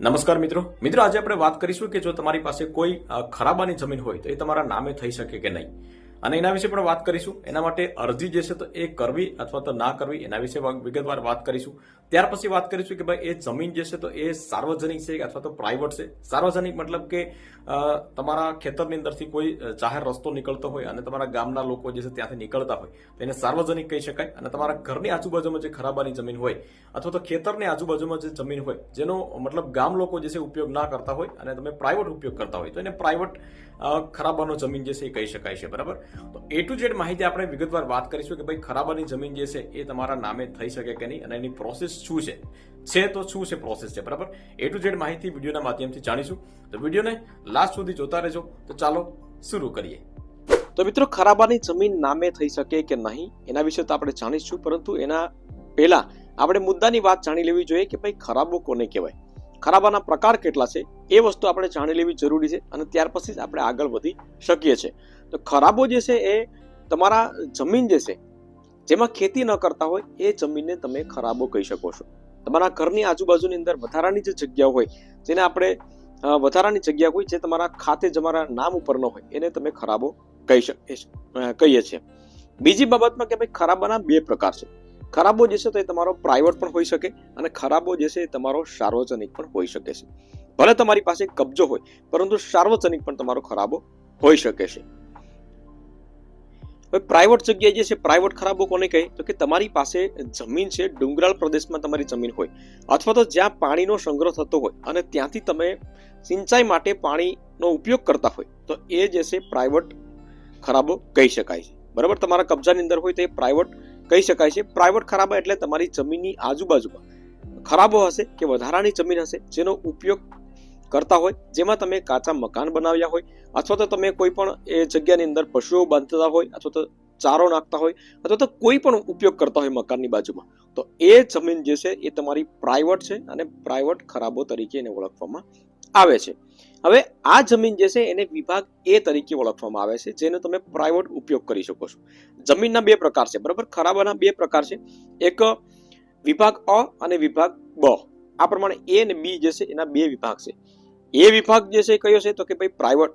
નમસ્કાર મિત્રો. મિત્રો, આજે આપણે વાત કરીશું કે જો તમારી પાસે કોઈ ખરાબાની જમીન હોય તો એ તમારા નામે થઈ શકે કે નહીં. અને એના વિશે પણ વાત કરીશું. એના માટે અરજી જે છે તો એ કરવી અથવા તો ના કરવી, એના વિશે વિગતવાર વાત કરીશું. ત્યાર પછી વાત કરીશું કે ભાઈ એ જમીન જે છે તો એ સાર્વજનિક છે અથવા તો પ્રાઇવેટ છે. સાર્વજનિક મતલબ કે તમારા ખેતરની અંદરથી કોઈ જાહેર રસ્તો નીકળતો હોય અને તમારા ગામના લોકો જે છે ત્યાંથી નીકળતા હોય, તો એને સાર્વજનિક કહી શકાય. અને તમારા ઘરની આજુબાજુમાં જે ખરાબાની જમીન હોય અથવા તો ખેતરની આજુબાજુમાં જે જમીન હોય, જેનો મતલબ ગામ લોકો જે છે ઉપયોગ ના કરતા હોય અને તમે પ્રાઇવેટ ઉપયોગ કરતા હોય, તો એને પ્રાઇવેટ ખરાબાનો જમીન જે છે એ કહી શકાય છે, બરાબર? તો એ ટુ જેડ માહિતી આપણે વિગતવાર વાત કરીશું કે ભાઈ ખરાબાની જમીન જે છે એ તમારા નામે થઈ શકે કે નહીં અને એની પ્રોસેસ શું છે? છે તો શું છે પ્રોસેસ છે, બરાબર? એ ટુ જેડ માહિતી વિડીયોના માધ્યમથી જાણીશું. તો વિડીયોને લાસ્ટ સુધી જોતા રહેજો. તો ચાલો શરૂ કરીએ. તો મિત્રો, ખરાબાની જમીન નામે થઈ શકે કે નહીં, એના વિશે તો આપણે જાણીશું, પરંતુ એના પહેલા આપણે મુદ્દાની વાત જાણી લેવી જોઈએ કે ભાઈ ખરાબો કોને કહેવાય? ખરાબાના પ્રકાર કેટલા છે એ વસ્તુ આપણે જાણી લેવી જરૂરી છે અને ત્યાર પછી જ આપણે આગળ વધી શકીએ છીએ. તો ખરાબો જે છે એ તમારા જમીન જે છે જેમાં ખેતી ન કરતા હોય એ જમીનને તમે ખરાબો કહી શકો છો. તમારા ઘરની આજુબાજુની અંદર વધારાની જે જગ્યા હોય જેને આપણે વધારાની જગ્યા હોય જે તમારા ખાતે તમારા નામ ઉપર ન હોય એને તમે ખરાબો કહી છીએ, કહીએ છીએ. બીજી બાબતમાં કે ભાઈ ખરાબાના બે પ્રકાર છે. ખરાબો જે છે તો એ તમારો પ્રાઇવેટ પણ હોઈ શકે અને ખરાબો જે છે એ તમારો સાર્વજનિક પણ હોઈ શકે છે. ભલે તમારી પાસે કબજો હોય, પરંતુ સાર્વજનિક પણ તમારો ખરાબો હોઈ શકે છે. હવે પ્રાઇવેટ જગ્યાએ જે છે પ્રાઇવેટ ખરાબો કોને કહે? તો કે તમારી પાસે જમીન છે, ડુંગરાળ પ્રદેશમાં તમારી જમીન હોય, અથવા તો જ્યાં પાણીનો સંગ્રહ થતો હોય અને ત્યાંથી તમે સિંચાઈ માટે પાણીનો ઉપયોગ કરતા હોય, તો એ જે છે પ્રાઇવેટ ખરાબો કહી શકાય છે. બરાબર? તમારા કબજાની અંદર હોય તો એ પ્રાઇવેટ કહી શકાય છે, પ્રાઇવેટ ખરાબો એટલે તમારી જમીનની આજુબાજુમાં ખરાબો હશે કે વધારાની જમીન હશે, જેનો ઉપયોગ કરતા હોય, જેમાં તમે કાચા મકાન બનાવ્યા હોય, અથવા તો તમે કોઈ પણ એ જગ્યાની અંદર પશુઓ બાંધતા હોય, અથવા તો ચારો નાખતા હોય, અથવા તો કોઈ પણ ઉપયોગ કરતા હોય મકાનની બાજુમાં, તો એ જમીન જે છે એ તમારી પ્રાઇવેટ છે અને પ્રાઇવેટ ખરાબો તરીકે એને ઓળખવામાં આવે છે. હવે આ જમીન જે છે એને વિભાગ એ તરીકે ઓળખવામાં આવે છે, જેનો તમે પ્રાઇવેટ ઉપયોગ કરી શકો છો. જમીનના બે પ્રકાર છે, બરાબર? ખરાબાના બે પ્રકાર છે. એક વિભાગ અ અને વિભાગ બ. આ પ્રમાણે એ અને બી જે છે એના બે વિભાગ છે. એ વિભાગ જે છે કયો છે? તો કે ભાઈ પ્રાઇવેટ.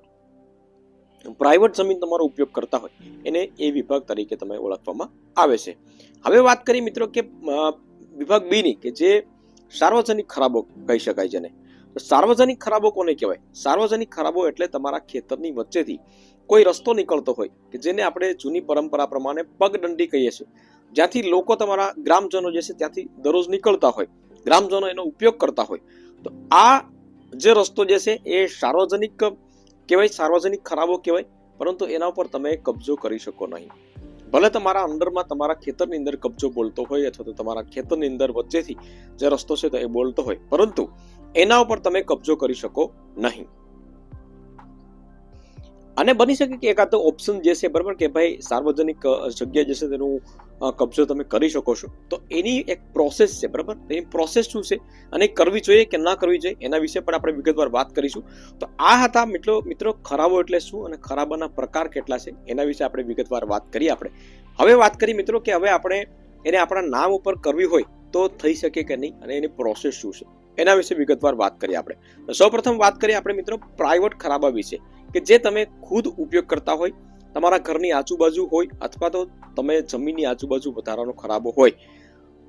પ્રાઇવેટ જમીન તમારો ઉપયોગ કરતા હોય, એને એ વિભાગ તરીકે તમે ઓળખવામાં આવે છે. હવે વાત કરીએ મિત્રો કે વિભાગ બીની કે જે સાર્વજનિક ખરાબો કહી શકાય જેને. સાર્વજનિક ખરાબો કોને કહેવાય? સાર્વજનિક ખરાબો એટલે તમારા ખેતરની વચ્ચેથી કોઈ રસ્તો નીકળતો હોય કે જેને આપણે જૂની પરંપરા પ્રમાણે પગદંડી કહીએ છીએ. જ્યાંથી લોકો તમારા ગ્રામજનો જે છે ત્યાંથી દરરોજ નીકળતા હોય, ગ્રામજનો એનો ઉપયોગ કરતા હોય. તો આ જે રસ્તો જે છે એ સાર્વજનિક કહેવાય, સાર્વજનિક ખરાબો કહેવાય, પરંતુ એના ઉપર તમે કબજો કરી શકો નહીં. ભલે તમારા અંડરમાં તમારા ખેતરની અંદર કબજો બોલતો હોય અથવા તો તમારા ખેતરની અંદર વચ્ચેથી જે રસ્તો છે તો એ બોલતો હોય. પરંતુ એના ઉપર તમે કબજો કરી શકો નહીં. અને બની શકે કે એકાદ ઓપ્શન જે છે, બરાબર, કે ભાઈ સાર્વજનિક જગ્યા જે છે તેનું કબજો તમે કરી શકો છો. તો એની એક પ્રોસેસ છે, બરાબર? એની પ્રોસેસ શું છે? અને કરવી જોઈએ કે ના કરવી જોઈએ? એના વિશે પણ આપણે વિગતવાર વાત કરીશું. તો આ હતા મિત્રો મિત્રો, ખરાબો એટલે શું અને ખરાબાના પ્રકાર કેટલા છે? એના વિશે આપણે વિગતવાર વાત કરીએ આપણે. હવે વાત કરી મિત્રો કે હવે આપણે એને આપણા નામ ઉપર કરવી હોય તો થઈ શકે કે નહીં અને એની પ્રોસેસ શું છે? એના વિશે વિગતવાર વાત કરીએ આપણે. સૌપ્રથમ વાત કરીએ આપણે મિત્રો પ્રાઇવેટ ખરાબા વિશે, કે જે તમે ખુદ ઉપયોગ કરતા હોય, તમારા ઘરની આજુબાજુ હોય, અથવા તો તમે જમીનની આજુબાજુ વધારાનો ખરાબો હોય,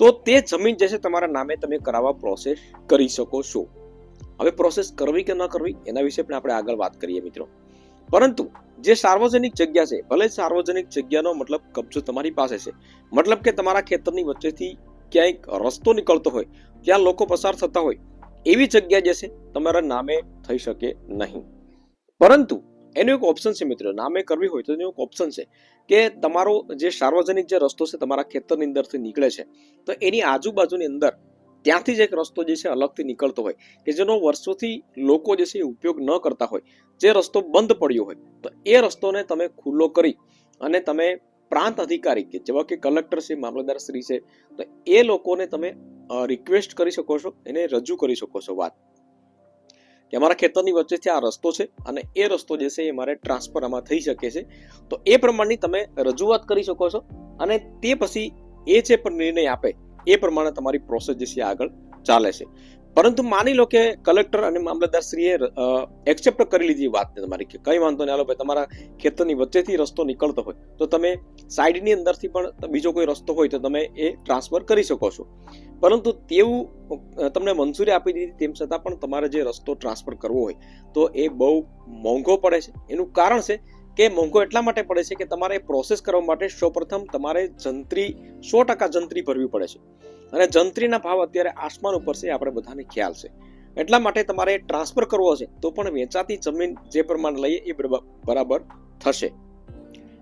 તો તે જમીન જે છે તમારા નામે તમે કરાવવા પ્રોસેસ કરી શકો છો. હવે પ્રોસેસ કરવી કે ન કરવી, એના વિશે પણ આપણે આગળ વાત કરીએ મિત્રો. પરંતુ જે સાર્વજનિક જગ્યા છે, ભલે સાર્વજનિક જગ્યાનો મતલબ કબજો તમારી પાસે છે, મતલબ કે તમારા ખેતરની વચ્ચેથી ક્યાંક રસ્તો નીકળતો હોય ત્યાં લોકો પસાર થતા હોય, એવી જગ્યા જે છે, તમારા નામે થઈ શકે નહીં. પરંતુ, એનો એક ઓપ્શન છે મિત્રો, નામે કરવી હોય તો એનો એક ઓપ્શન છે કે તમારો જે સાર્વજનિક જે રસ્તો છે, તમારા ખેતરની અંદરથી નીકળે છે, તો એની આજુબાજુની અંદર ત્યાંથી જ એક રસ્તો જે છે, અલગથી નીકળતો હોય કે જેનો વર્ષોથી લોકો જે છે ઉપયોગ ન કરતા હોય. જે રસ્તો બંધ પડ્યો હોય, તો એ રસ્તોને તમે ખુલ્લો કરી અને તમે પ્રાંત અધિકારી કે જેવા કે કલેક્ટર છે, મામલતદાર શ્રી છે, તો એ લોકોને તમે રિક્વેસ્ટ કરી શકો છો, એને રજૂ કરી શકો છો વાત. કે અમારા ખેતરની વચ્ચેથી આ રસ્તો છે અને એ રસ્તો જે છે એ મારે ટ્રાન્સફર આમાં થઈ શકે છે. તો એ પ્રમાણની તમે રજૂઆત કરી શકો છો અને તે પછી એ જે પણ નિર્ણય આપે, એ પ્રમાણે તમારી પ્રોસેસ જે છે આગળ ચાલે છે. પરંતુ માની લો કે કલેક્ટર અને મામલતદારશ્રીએ એક્સેપ્ટ કરી લીધી વાતને તમારી કે કંઈ વાંધો નહીં, હાલો ભાઈ, તમારા ખેતરની વચ્ચેથી રસ્તો નીકળતો હોય, તો તમે સાઈડની અંદરથી પણ બીજો કોઈ રસ્તો હોય તો તમે એ ટ્રાન્સફર કરી શકો છો. પરંતુ તેવું તમને મંજૂરી આપી દીધી તેમ છતાં પણ તમારે જે રસ્તો ટ્રાન્સફર કરવો હોય, તો એ બહુ મોંઘો પડે છે. એનું કારણ છે કે મોંઘો એટલા માટે પડે છે કે તમારે પ્રોસેસ કરવા માટે સૌપ્રથમ તમારે જંત્રી, સો ટકા જંત્રી ભરવી પડે છે. અને જંત્રીના ભાવ અત્યારે આસમાન ઉપર છે આપણે બધાને ખ્યાલ છે. એટલા માટે તમારે ટ્રાન્સફર કરવો હશે તો પણ વેચાતી જમીન જે પ્રમાણે લઈએ એ બરાબર થશે.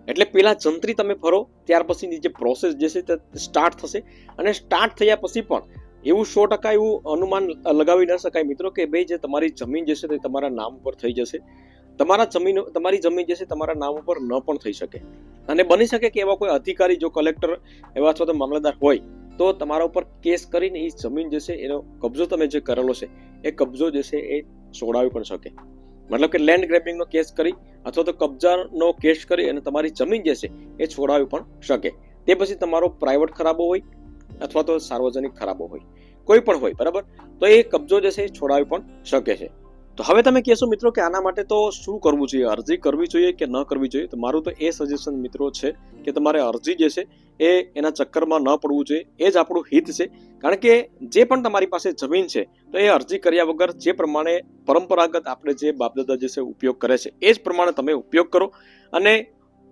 એટલે પેલા જંત્રી તમે ફરો, ત્યાર પછીની જે પ્રોસેસ જે છે તે સ્ટાર્ટ થશે. અને સ્ટાર્ટ થયા પછી પણ એવું સો ટકા એવું અનુમાન લગાવી ન શકાય મિત્રો કે ભાઈ જે તમારી જમીન જે છે તે તમારા નામ ઉપર થઈ જશે. તમારા જમીન, તમારી જમીન જે છે તમારા નામ ઉપર ન પણ થઈ શકે. અને બની શકે કે એવા કોઈ અધિકારી, જો કલેક્ટર એવા અથવા તો મામલતદાર હોય, તો તમારા ઉપર કેસ કરીને એ જમીન જે છે એનો કબજો તમે જે કરેલો છે, એ કબજો જે છે એ છોડાવી પણ શકે. મતલબ કે લેન્ડ ગ્રેબિંગનો કેસ કરી અથવા તો કબજાનો કેસ કરી અને તમારી જમીન જે છે એ છોડાવી પણ શકે. તે પછી તમારો પ્રાઇવેટ ખરાબો હોય અથવા તો સાર્વજનિક ખરાબો હોય. કોઈ પણ હોય, બરાબર? તો એ કબજો જે છે એ છોડાવી પણ શકે છે. તો હવે તમે કહેશો મિત્રો કે આના માટે તો શું કરવું જોઈએ? અરજી કરવી જોઈએ કે ન કરવી જોઈએ? તો મારું તો એ સજેશન મિત્રો છે કે તમારે અરજી જે છે એ એના ચક્કરમાં ન પડવું જોઈએ. એ જ આપણું હિત છે. કારણ કે જે પણ તમારી પાસે જમીન છે, તો એ અરજી કર્યા વગર જે પ્રમાણે પરંપરાગત આપણે જે બાપદાદા જે છે, ઉપયોગ કરે છે, એ જ પ્રમાણે તમે ઉપયોગ કરો. અને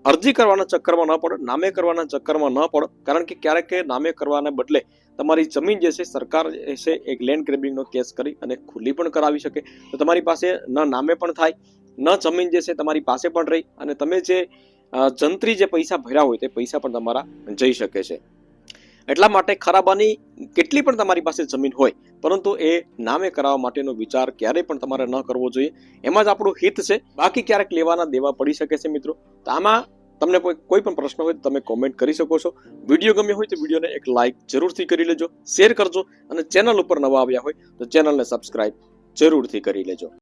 અરજી કરવાના ચક્કરમાં ન પડો, નામે કરવાના ચક્કરમાં ન પડો. કારણ કે ક્યારેક નામે કરવાને બદલે તમારી જમીન જે છે, સરકાર જે છે, એક લેન્ડ ગ્રેબિંગનો કેસ કરી અને ખુલ્લી પણ કરાવી શકે. તો તમારી પાસે ન નામે પણ થાય, ન જમીન જે છે, તમારી પાસે પણ રહી અને તમે જે જંત્રી જે પૈસા ભર્યા હોય તે પૈસા પણ તમારા જઈ શકે છે. એટલા માટે ખરાબાની કેટલી પણ તમારી પાસે જમીન હોય, પરંતુ એ નામે કરાવવા માટેનો વિચાર ક્યારેય પણ તમારે ન કરવો જોઈએ. એમાં જ આપણું હિત છે. બાકી ક્યારેક લેવાના દેવા પડી શકે છે મિત્રો. તો આમાં તમને કોઈ કોઈ પણ પ્રશ્ન હોય તો તમે કોમેન્ટ કરી શકો છો. વીડિયો ગમ્યો હોય તો વિડીયોને એક લાઇક જરૂરથી કરી લેજો, શેર કરજો અને ચેનલ ઉપર નવા આવ્યા હોય તો ચેનલને સબસ્ક્રાઇબ જરૂરથી કરી લેજો.